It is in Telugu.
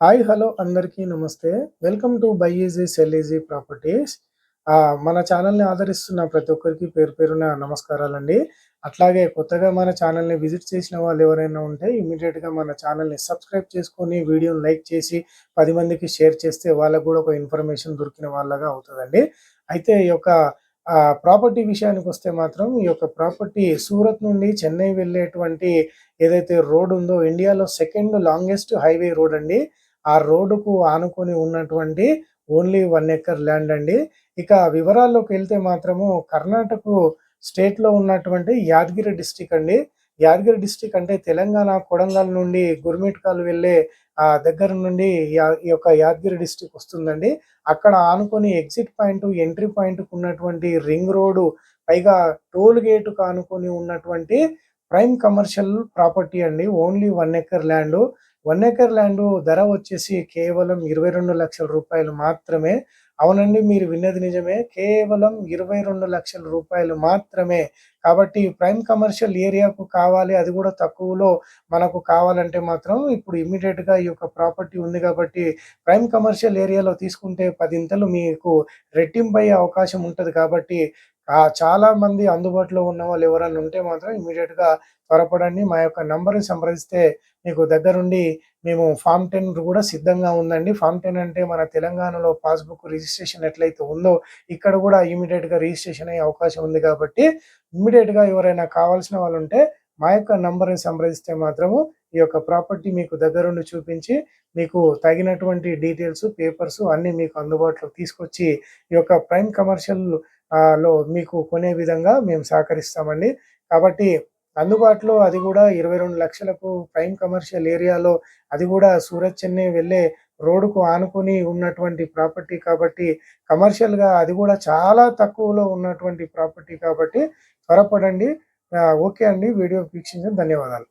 హాయ్ హలో అందరికీ నమస్తే. Welcome to buy easy sell easy properties. మన ఛానల్ని ఆదరిస్తున్న ప్రతి ఒక్కరికి పేరు పేరున నమస్కారాలండి. అట్లాగే కొత్తగా మన ఛానల్ని విజిట్ చేసిన వాళ్ళు ఎవరైనా ఉంటే ఇమీడియట్గా మన ఛానల్ని సబ్స్క్రైబ్ చేసుకొని వీడియోని లైక్ చేసి పది మందికి షేర్ చేస్తే వాళ్ళకు కూడా ఒక ఇన్ఫర్మేషన్ దొరికిన వాళ్ళగా అవుతుందండి. అయితే ఈ యొక్క ప్రాపర్టీ విషయానికి వస్తే మాత్రం ఈ యొక్క ప్రాపర్టీ సూరత్ నుండి చెన్నై వెళ్ళేటువంటి ఏదైతే రోడ్ ఉందో ఇండియాలో సెకండ్ లాంగెస్ట్ హైవే రోడ్ అండి. ఆ రోడ్డుకు ఆనుకొని ఉన్నటువంటి ఓన్లీ వన్ ఎకర్ ల్యాండ్ అండి. ఇక వివరాల్లోకి వెళ్తే మాత్రము కర్ణాటక స్టేట్లో ఉన్నటువంటి యాదగిరి డిస్టిక్ అండి. యాదగిరి డిస్టిక్ అంటే తెలంగాణ కొడంగల్ నుండి గుర్మిట్కాల్ వెళ్ళే ఆ దగ్గర నుండి ఈ యొక్క యాదగిరి డిస్టిక్ వస్తుందండి. అక్కడ ఆనుకొని ఎగ్జిట్ పాయింట్ ఎంట్రీ పాయింట్కు ఉన్నటువంటి రింగ్ రోడ్డు పైగా టోల్ గేటుకు ఆనుకొని ఉన్నటువంటి ప్రైమ్ కమర్షియల్ ప్రాపర్టీ అండి. Only one acre land. One acre land ధర వచ్చేసి కేవలం ఇరవై రెండు లక్షల రూపాయలు మాత్రమే. అవునండి మీరు విన్నది నిజమే. కేవలం ఇరవై రెండు లక్షల రూపాయలు మాత్రమే. కాబట్టి ప్రైమ్ కమర్షియల్ ఏరియాకు కావాలి అది కూడా తక్కువలో మనకు కావాలంటే మాత్రం ఇప్పుడు ఇమీడియట్గా ఈ యొక్క ప్రాపర్టీ ఉంది కాబట్టి ప్రైమ్ కమర్షియల్ ఏరియాలో తీసుకుంటే పదింతలు మీకు రెట్టింపు అయ్యే అవకాశం ఉంటుంది కాబట్టి చాలా మంది అందుబాటులో ఉన్న వాళ్ళు ఎవరైనా ఉంటే మాత్రం ఇమీడియట్గా త్వరపడండి. మా యొక్క నంబర్ని సంప్రదిస్తే మీకు దగ్గరుండి మేము ఫామ్ టెన్ కూడా సిద్ధంగా ఉందండి. ఫామ్ టెన్ అంటే మన తెలంగాణలో పాస్బుక్ రిజిస్ట్రేషన్ ఎట్లయితే ఉందో ఇక్కడ కూడా ఇమీడియట్గా రిజిస్ట్రేషన్ అయ్యే అవకాశం ఉంది కాబట్టి ఇమీడియట్గా ఎవరైనా కావాల్సిన వాళ్ళు ఉంటే మా యొక్క నంబర్ని సంప్రదిస్తే మాత్రము ఈ యొక్క ప్రాపర్టీ మీకు దగ్గరుండి చూపించి మీకు తగినటువంటి డీటెయిల్స్ పేపర్స్ అన్నీ మీకు అందుబాటులో తీసుకొచ్చి ఈ యొక్క ప్రైమ్ కమర్షియల్ లో మీకు కొనే విధంగా మేము సహకరిస్తామండి. కాబట్టి అందుబాటులో అది కూడా ఇరవై రెండు లక్షలకు ప్రైమ్ కమర్షియల్ ఏరియాలో అది కూడా సూరత్ చెన్నై వెళ్ళే రోడ్డుకు ఆనుకొని ఉన్నటువంటి ప్రాపర్టీ కాబట్టి కమర్షియల్గా అది కూడా చాలా తక్కువలో ఉన్నటువంటి ప్రాపర్టీ కాబట్టి త్వరపడండి. ఓకే అండి. వీడియో వీక్షించిన ధన్యవాదాలు.